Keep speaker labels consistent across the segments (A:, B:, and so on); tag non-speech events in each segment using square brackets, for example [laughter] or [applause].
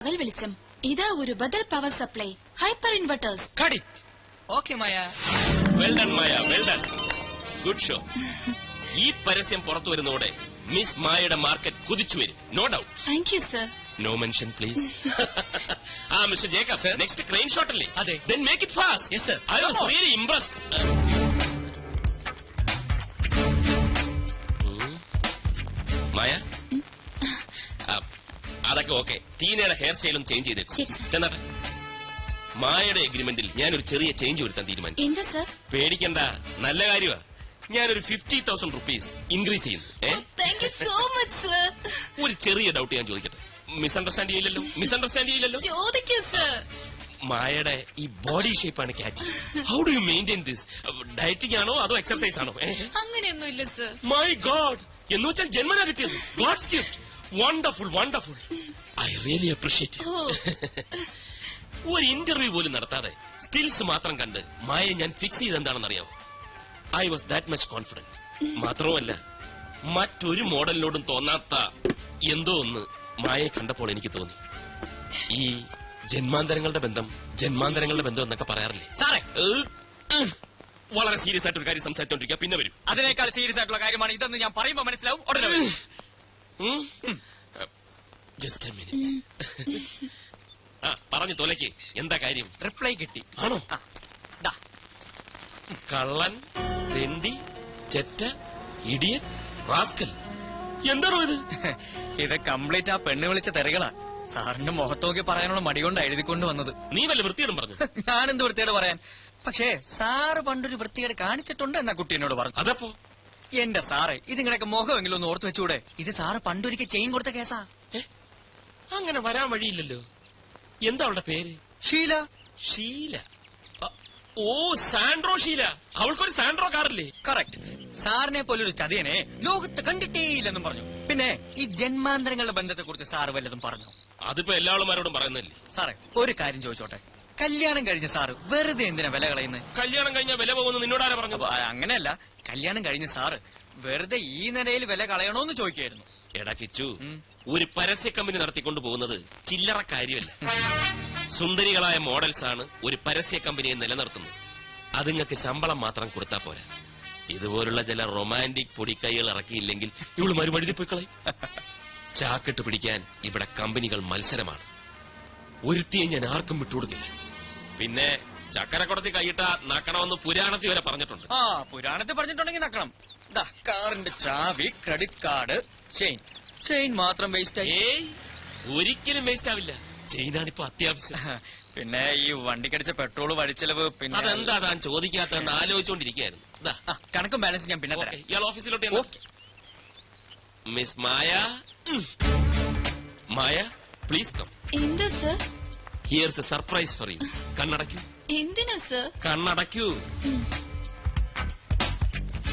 A: പകൽ വെളിച്ചം. ഇതാ ഒരു ബദൽ power supply. Hyper inverters.
B: Cut it. Okay, Maya.
C: Well done Maya. Well done good show ഈ പരസ്യം പുറത്തു വരുന്നതോടെ മിസ് മായയുടെ മാർക്കറ്റ് കുതിച്ചു വരും. No doubt
A: thank you sir
C: no mention please ആ mister Jacob
B: Sir.
C: Next crane shot അല്ലേ?
B: അതെ.
C: Then make it fast
B: Yes, sir.
C: I was
B: Come on.
C: Really impressed അതൊക്കെ ഓക്കെ. ടീനയുടെ ഹെയർ സ്റ്റൈലും ചേഞ്ച് ചെയ്തേക്കും.
A: ശരി, sir.
C: ചെന്നാട്ടെ മായയുടെ എഗ്രിമെന്റിൽ ഞാനൊരു ചെറിയ ചേഞ്ച് വരുത്താൻ തീരുമാനിച്ചു.
A: എന്താ സർ?
C: പേടിക്കണ്ട. നല്ല കാര്യമാ ഞാനൊരു ഫിഫ്റ്റി തൗസൻഡ് റുപ്പീസ് ഇൻക്രീസ് ചെയ്യുന്നു. ഏ?
A: Thank you so much sir
C: ഒരു ചെറിയ ഡൗട്ട് ഞാൻ ചോദിക്കട്ടെ. മിസ്അണ്ടർസ്റ്റാൻഡ് ചെയ്യില്ലല്ലോ? മിസ്അണ്ടർസ്റ്റാൻഡ് ചെയ്യില്ലല്ലോ?
A: ചോദിക്കൂ സർ
C: മായയുടെ ഈ ബോഡി ഷേപ്പാണ് catch how do you maintain this dieting ആണോ അതോ എക്സർസൈസ് ആണോ?
A: അങ്ങനെയൊന്നുമില്ല സർ
C: മൈ ഗോഡ് എന്ന് വെച്ചാൽ ജന്മനാ കിട്ടിയത്. God's gift wonderful wonderful I really appreciate ഒരു ഇന്റർവ്യൂ പോലും നടത്താതെ സ്റ്റിൽസ് മാത്രം കണ്ട് മായ ഞാൻ ഫിക്സ് ചെയ്ത് എന്താണെന്ന് അറിയാവോ I was that much confident മാത്രവുമല്ല മറ്റൊരു മോഡലിനോടും തോന്നാത്ത എന്തോ ഒന്ന് മായയെ കണ്ടപ്പോൾ എനിക്ക് തോന്നി. ഈ ജന്മാന്തരങ്ങളുടെ ബന്ധം ജന്മാന്തരങ്ങളുടെ ബന്ധം എന്നൊക്കെ പറയാറില്ലേ?
B: സാറേ!
C: വളരെ സീരിയസ് ആയിട്ട് ഒരു കാര്യം സംസാരിച്ചോണ്ടിരിക്കുക പിന്നെ വരും.
B: അതിനേക്കാൾ സീരിയസ് ആയിട്ടുള്ള കാര്യമാണ് ഇതെന്ന് ഞാൻ പറയുമ്പോൾ മനസ്സിലാവും. ഉടനെ വരും.
C: ജസ്റ്റ് എ മിനിറ്റ് ആ പറഞ്ഞു തോലയ്ക്ക് എന്താ കാര്യം?
B: റിപ്ലൈ കിട്ടി.
C: ആണോ?
B: ദാ.
C: കള്ളൻ തെണ്ടി ചെറ്റ ഇടിയൻ റാസ്കൽ. എന്താണോ ഇത്? [laughs]
B: ഇത് കംപ്ലീറ്റ് ആ പെണ്ണ് വിളിച്ച തെറികളാ സാറിന്റെ മുഖത്തോക്കി പറയാനുള്ള മടി കൊണ്ട് എഴുതിക്കൊണ്ട് വന്നത്.
C: നീ വല്ല വൃത്തിയിടും പറഞ്ഞു? [laughs]
B: ഞാനെന്ത് വൃത്തിയോട് പറയാൻ? പക്ഷേ സാറ് പണ്ടൊരു വൃത്തികേട് കാണിച്ചിട്ടുണ്ട് എന്നാ കുട്ടി എന്നോട് പറഞ്ഞു.
C: അതപ്പോ?
B: എന്റെ സാറേ ഇതിങ്ങനെയൊക്കെ മുഖമെങ്കിലും ഒന്ന് ഓർത്ത് വെച്ചൂടെ? ഇത് സാറ് പണ്ടൊരിക്കൽ ചെയിൻ കൊടുത്ത കേസാ?
C: അങ്ങനെ വരാൻ വഴിയില്ലല്ലോ. എന്താ അവളുടെ പേര്?
B: ഷീല.
C: ഷീല. ഓ സാൻഡ്രോ ഷീല. അവൾക്കൊരു സാൻഡ്രോ കാറില്ലേ?
B: കറക്റ്റ്. സാറിനെ പോലൊരു ചതിയനെ ലോകത്ത് കണ്ടിട്ടേയില്ലെന്നും പറഞ്ഞു. പിന്നെ ഈ ജന്മാന്തരങ്ങളുടെ ബന്ധത്തെ കുറിച്ച് സാറ് വല്ലതും പറഞ്ഞു?
C: അതിപ്പോ എല്ലാ ആളുമാരോടും പറയുന്നില്ലേ?
B: സാറേ ഒരു കാര്യം ചോദിച്ചോട്ടെ. കല്യാണം കഴിഞ്ഞ സാറ് വെറുതെ എന്തിനാ വില കളയുന്നത്
C: കല്യാണം കഴിഞ്ഞ വില പോകുന്ന നിന്നോടാരാ പറഞ്ഞു
B: അങ്ങനെയല്ല. കല്യാണം കഴിഞ്ഞ സാറ് വെറുതെ ഈ നിലയിൽ വില കളയണോന്ന് ചോദിക്കായിരുന്നു.
C: എടാ കിച്ചു ഒരു പരസ്യ കമ്പനി നടത്തിക്കൊണ്ടു പോകുന്നത് ചില്ലറ കാര്യമല്ല. സുന്ദരികളായ മോഡൽസ് ആണ് ഒരു പരസ്യ കമ്പനിയെ നിലനിർത്തുന്നത്. അതുങ്ങൾക്ക് ശമ്പളം മാത്രം കൊടുത്താ പോരാ. ഇതുപോലുള്ള ചില റൊമാന്റിക് പൊടിക്കൈകൾ ഇറക്കിയില്ലെങ്കിൽ ഇവൾ മറുപടി പോയിക്കളെ ചാക്കിട്ട് പിടിക്കാൻ ഇവിടെ കമ്പനികൾ മത്സരമാണ്. ഒരുത്തിയെ ഞാൻ ആർക്കും വിട്ടുകൊടുക്കില്ല. പിന്നെ ചക്കരക്കുടത്തി കൈയിട്ട നക്കണമെന്ന് പുരാണത്തിൽ വരെ പറഞ്ഞിട്ടുണ്ട്.
B: ആ പുരാണത്തിൽ പറഞ്ഞിട്ടുണ്ടെങ്കിൽ നക്കണം. ദാ കാറിന്റെ ചാവി ക്രെഡിറ്റ് കാർഡ് ചെയിൻ ചെയിൻ മാത്രം വേസ്റ്റ് ആയി.
C: ഏയ് ഒരിക്കലും വേസ്റ്റ് ആവില്ല. ചെയിനാണിപ്പോ അത്യാവശ്യം.
B: പിന്നെ ഈ വണ്ടിക്കടിച്ച പെട്രോൾ വഴിച്ചെലവ് പിന്നെ
C: അതെന്താ താൻ ചോദിക്കാത്തതെന്ന് ആലോചിച്ചുകൊണ്ടിരിക്കുകയായിരുന്നു ദാ,
B: ആ, കണക്കും ബാലൻസ് ഞാൻ പിന്നെ
C: ഓക്കേ,
B: തരാം
C: ഇയാൾ ഓഫീസിലോട്ട് ചെന്നോ.
B: ഓക്കെ.
C: മിസ് മായ ഉം. മായ പ്ലീസ് കം
A: എന്താ sir?
C: Here's a surprise for you കണ്ണടയ്ക്കൂ.
A: എന്തിനാ സർ?
C: കണ്ണടയ്ക്കൂ.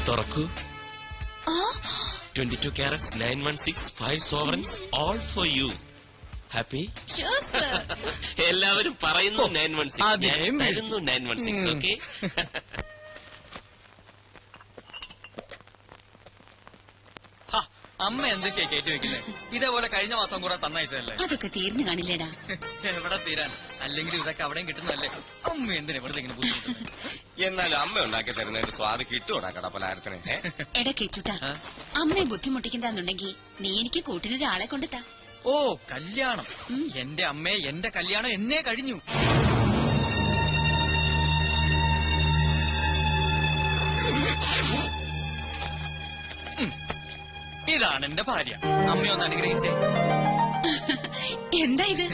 C: തുറക്കൂ.
A: ആ?
C: Twenty two carats nine one six five sovereigns all for you. Happy? [laughs] എല്ലാവരും പറയുന്നു നയൻ വൺ സിക്സ്. തരുന്നു നയൻ വൺ സിക്സ് ഓക്കെ [laughs]
B: ഹാ, അമ്മ എന്തൊക്കെയാ കയറ്റി വെക്കുന്നത് ഇതേപോലെ കഴിഞ്ഞ മാസം കൂടെ തന്നയച്ചതല്ലേ?
D: അതൊക്കെ തീർന്നു കാണില്ലേടാ.
B: എവിടെ തീരാൻ അല്ലെങ്കിൽ ഇതൊക്കെ അവിടെയും കിട്ടുന്നല്ലേ അമ്മ എന്തിനാ ഇവിടെ ഇങ്ങനെ ബുദ്ധിമുട്ടുന്നത്
E: എന്നാലും അമ്മ ഉണ്ടാക്കി തരുന്നതിന്റെ സ്വാദ് കിട്ടുവാടാ കടപ്പലാരത്തിന്? ഏ?
D: എടാ കേച്ചുട്ടാ? അമ്മയെ ബുദ്ധിമുട്ടിക്കണ്ടെന്നുണ്ടെങ്കിൽ നീ എനിക്ക് കൂട്ടിനൊരാളെ കൊണ്ടെത്താ.
B: ഓ കല്യാണം. എന്റെ അമ്മയെ എന്റെ കല്യാണം എന്നെ കഴിഞ്ഞു. ഇതാണ് എന്റെ ഭാര്യ. അമ്മയൊന്ന് അനുഗ്രഹിച്ചേ. [laughs]
D: എന്താ ഇത്?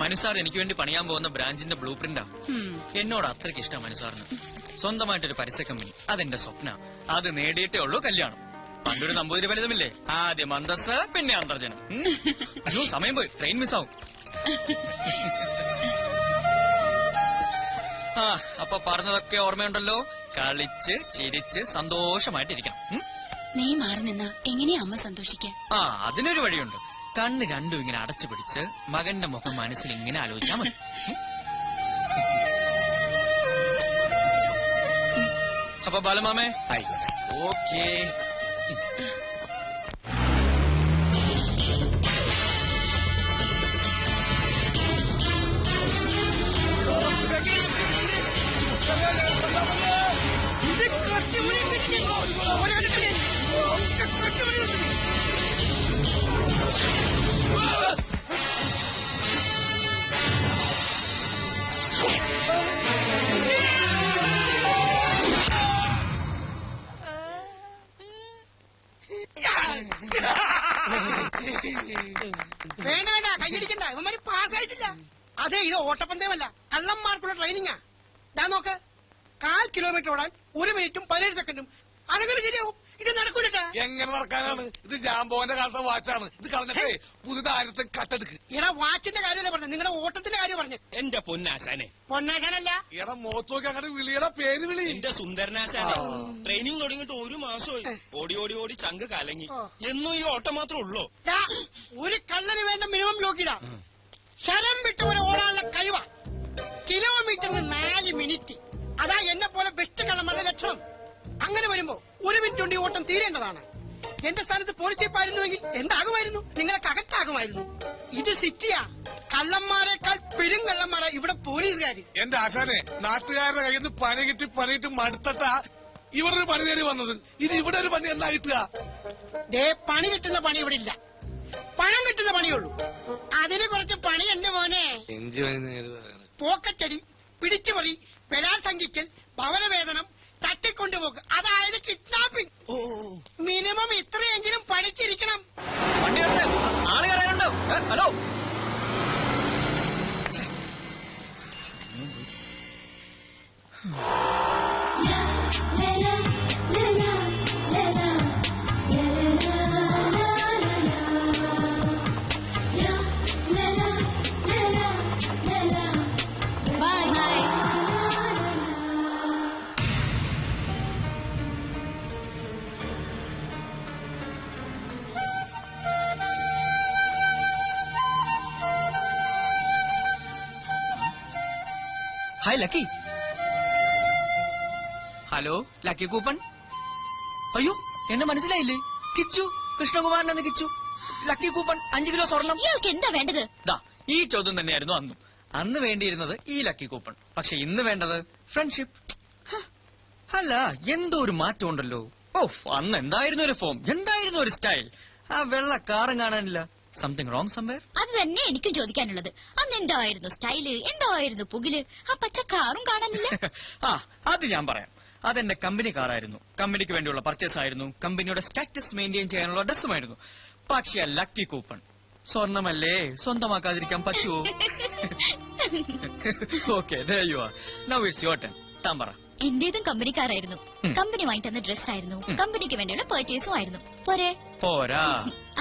B: മനുസാർ എനിക്ക് വേണ്ടി പണിയാൻ പോകുന്ന ബ്രാഞ്ചിന്റെ ബ്ലൂ പ്രിന്റാ. എന്നോട് അത്രയ്ക്ക് ഇഷ്ടം മനുസാറിന് സ്വന്തമായിട്ടൊരു പരസ്യ കമ്പനി. അതെന്റെ സ്വപ്ന. അത് നേടിയിട്ടേ ഉള്ളൂ കല്യാണം. പണ്ടൊരു നമ്പൂതിരി ഫലിതമില്ലേ ആദ്യം അന്തസ് പിന്നെ അന്തർജനം. അയ്യോ സമയം പോയി. ട്രെയിൻ മിസ്സാവും ആ അപ്പൊ പറഞ്ഞതൊക്കെ ഓർമ്മയുണ്ടല്ലോ? കളിച്ച് ചിരിച്ച് സന്തോഷമായിട്ടിരിക്കണം?
D: നീ മാറി നിന്ന എങ്ങനെയാ അമ്മ സന്തോഷിക്കാൻ?
B: ആ അതിനൊരു വഴിയുണ്ട്. കണ്ണ് രണ്ടും ഇങ്ങനെ അടച്ചു പിടിച്ച് മകന്റെ മുഖം മനസ്സിൽ ഇങ്ങനെ ആലോചിച്ചാൽ മതി. അപ്പൊ ബാലമാമേ
E: ആയിക്കോട്ടെ.
B: ഓക്കേ. [laughs]
F: വേണ്ട വേണ്ട കൈയടിക്കണ്ട ഇവന്മാര് പാസ്സായിട്ടില്ല. അതെ ഇത് ഓട്ടപ്പന്തയമല്ല. കള്ളന്മാർക്കുള്ള ട്രെയിനിങ്ങാ ഞാൻ നോക്ക്. കാൽ കിലോമീറ്റർ ഓടാൻ ഒരു മിനിറ്റും പതിനേഴ് സെക്കൻഡും അതെങ്ങനെ ശരിയാവും. ഇത് നടക്കൂലട്ടാ.
G: എങ്ങനെ നടക്കാനാണ്? ഇത് ജാമ്പോന്റെ കാലത്തെ വാച്ചാണ്. ഇത് കളഞ്ഞിട്ടേ പുതുതാരത്തെ കട്ടെടുക്ക്.
F: എടാ വാച്ചിന്റെ കാര്യമല്ലേ പറഞ്ഞു? നിങ്ങളുടെ ഓട്ടത്തിന്റെ കാര്യം പറഞ്ഞു.
H: എന്റെ പൊന്നാശാനെ.
F: പൊന്നാശാനല്ല.
G: എടാ മോത്തോക്ക് നോക്കി അങ്ങനെ വിളിയുടെ പേര് വിളി.
H: എന്റെ സുന്ദരനാശാനെ ട്രെയിനിങ് തുടങ്ങിയിട്ട് ഒരു മാസമായി. ഓടി ഓടി ഓടി ചങ്ക് കലങ്ങി. എന്നും ഈ ഓട്ടം മാത്രമേ ഉള്ളൂ?
F: ഒരു കള്ളന് വേണ്ട മിനിമം ലോക്കിടാ ശരം വിട്ട് പോലെ ഓടാനുള്ള കഴിവ. കിലോമീറ്ററിന് നാല് മിനിറ്റ് അതാ എന്നെ പോലെ ബെസ്റ്റ് കള്ളന്മാരുടെ ലക്ഷണം. അങ്ങനെ വരുമ്പോ മിനിറ്റ് ഓട്ടം തീരേണ്ടതാണ്. എന്റെ സ്ഥാനത്ത് പോലീസിപ്പായിരുന്നുവെങ്കിൽ എന്താകുമായിരുന്നു? നിങ്ങളെ കകത്താകുമായിരുന്നു ഇത് സിറ്റിയാ. കള്ളന്മാരെക്കാൾ പെരും കള്ളന്മാരെ ഇവിടെ പോലീസുകാര്.
G: എന്റെ ആശാനെ നാട്ടുകാരുടെ കയ്യിൽ നിന്ന് പണി കിട്ടി പണിയിട്ട് മടുത്തട്ടാ ഇവിടെ ഒരു പണി തേടി വന്നത്. ഇനി ഇവിടെ ഒരു പണി എന്നാ കിട്ടുക?
F: ദേ പണി കിട്ടുന്ന പണി ഇവിടെ ഇല്ല. പണം കിട്ടുന്ന പണിയുള്ളൂ. അതിന് കുറച്ച് പണി എന്റെ മോനെ പോക്കറ്റടി പിടിച്ചുപറി ബലാത്സംഗിക്കൽ ഭവനവേദനം തട്ടിക്കൊണ്ടുപോക്ക് അതായത് കിഡ്നാപ്പിംഗ് ഓ. മിനിമം ഇത്രയെങ്കിലും പഠിച്ചിരിക്കണം.
B: വണ്ടി ആൾ കയറാനുണ്ടോ. Hello. Hello hi lucky hello lucky coupon അയ്യോ എന്നെ മനസ്സിലായില്ലേ? കിച്ചു കൃഷ്ണകുമാരൻ എന്ന് കിച്ചു. ലക്കി കൂപ്പൺ അഞ്ചു കിലോ സ്വർണം.
D: എന്താ വേണ്ടത്?
B: ദാ ഈ ചോദ്യം തന്നെയായിരുന്നു അന്നും. അന്ന് വേണ്ടിയിരുന്നത് ഈ ലക്കി കൂപ്പൺ പക്ഷെ ഇന്ന് വേണ്ടത് ഫ്രണ്ട്ഷിപ്പ് അല്ല എന്തോ ഒരു മാറ്റം ഉണ്ടല്ലോ. ഓഫ് അന്ന് എന്തായിരുന്നു ഒരു ഫോം എന്തായിരുന്നു ഒരു സ്റ്റൈൽ ആ വെള്ള കാറും കാണാനില്ല. സംതിങ് റോങ് സംവെയർ
D: അത് തന്നെ എനിക്കും ചോദിക്കാനുള്ളത്. അന്ന് എന്തായിരുന്നു സ്റ്റൈൽ? എന്തായിരുന്നു പുകിൽ? ആ പച്ച കാറും കാണാനില്ല? [laughs]
B: ആ അത് ഞാൻ പറയാം. അതെന്റെ കമ്പനി കാറായിരുന്നു. കമ്പനിക്ക് വേണ്ടിയുള്ള പർച്ചേസ് ആയിരുന്നു. കമ്പനിയുടെ സ്റ്റാറ്റസ് മെയിന്റെയിൻ ചെയ്യാനുള്ള ഡ്രസ്സുമായിരുന്നു. പക്ഷേ ലക്കി കൂപ്പൺ സ്വർണമല്ലേ? സ്വന്തമാക്കാതിരിക്കാൻ പറ്റുമോ ഓക്കെ നൗ ഇറ്റ്സ് ടൈം താൻ പറ.
D: എന്റേതും കമ്പനിക്കാരായിരുന്നു. കമ്പനി വാങ്ങി തന്ന ഡ്രസ് ആയിരുന്നു കമ്പനിക്ക് വേണ്ടിയുള്ള പർച്ചേസും ആയിരുന്നു. പോരെ?
B: പോരാ.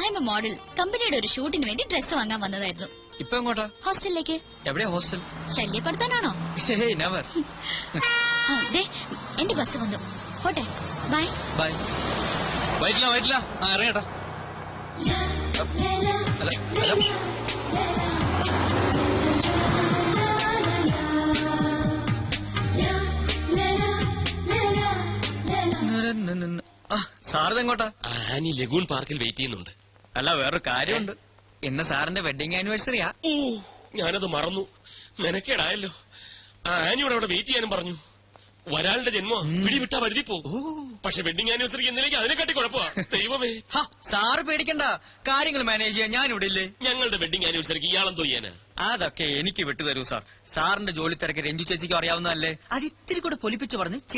D: ഐ എം എ മോഡൽ കമ്പനിയുടെ ഒരു ഷൂട്ടിന് വേണ്ടി ഡ്രസ് വാങ്ങാൻ വന്നതായിരുന്നു.
B: ഇപ്പൊ എങ്ങോട്ടാ?
D: ഹോസ്റ്റലിലേക്ക്.
B: എവിടെയാ ഹോസ്റ്റൽ?
D: ശല്യപ്പെടുത്താനാണോ?
B: ഹേയ് നെവർ
D: ദേ, എന്റെ ബസ് വന്നു. പോട്ടെ. ബൈ
B: ബൈ വൈറ്റില്ല വൈറ്റില്ല ആ ഇറങ്ങട്ടാ ഹലോ ഹലോ ആ സാറിത് എങ്ങോട്ടാ?
C: ആനി ലഗൂൺ പാർക്കിൽ വെയിറ്റ് ചെയ്യുന്നുണ്ട്.
B: അല്ല വേറൊരു കാര്യമുണ്ട്. ഇന്ന് സാറിന്റെ വെഡിങ് ആനിവേഴ്സറിയാ
C: ഓ ഞാനത് മറന്നു. മെനക്കേടായല്ലോ. ആ ആനിയോട് അവിടെ വെയിറ്റ് ചെയ്യാനും പറഞ്ഞു. വരാളുടെ ജന്മോ? പിടിവിട്ടാ വഴുതി പോ പക്ഷെ വെഡിങ് ആനിവേഴ്സറി എന്നിലേക്ക് അതിനെക്കാട്ടി കുഴപ്പമാ. ദൈവമേ.
B: ഹ, സാറ് പേടിക്കണ്ട. കാര്യങ്ങൾ മാനേജ് ചെയ്യാൻ ഞാൻ ഇവിടെ ഇല്ലേ?
C: ഞങ്ങളുടെ വെഡിങ് ആനിവേഴ്സറിക്ക് ഇയാളെന്തോ ചെയ്യാനാ?
B: അതൊക്കെ എനിക്ക് വിട്ടുതരൂ സാർ. സാറിന്റെ ജോലി തിരക്ക് രഞ്ജു ചേച്ചിക്ക് അറിയാവുന്നതല്ലേ? അത് ഇത്തിരി കൂടെ പൊലിപ്പിച്ചു പറഞ്ഞ്